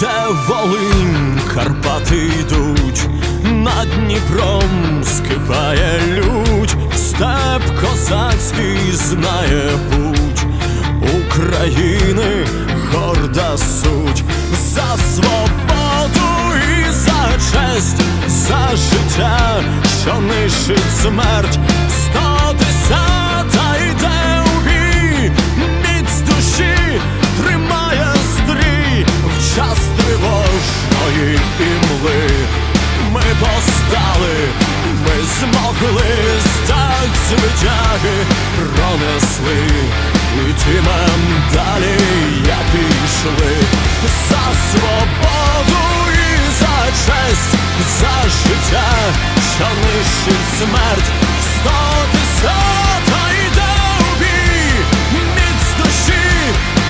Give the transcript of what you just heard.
де Волинь, Карпати йдуть, над Дніпром скипає лють, степ козацький знає путь. України горда суть. За свободу і за честь, за життя, що нищить смерть, звитяги пронесли, і далі як пішли. За свободу і за честь, за життя, що нищить смерть. Сто тисяч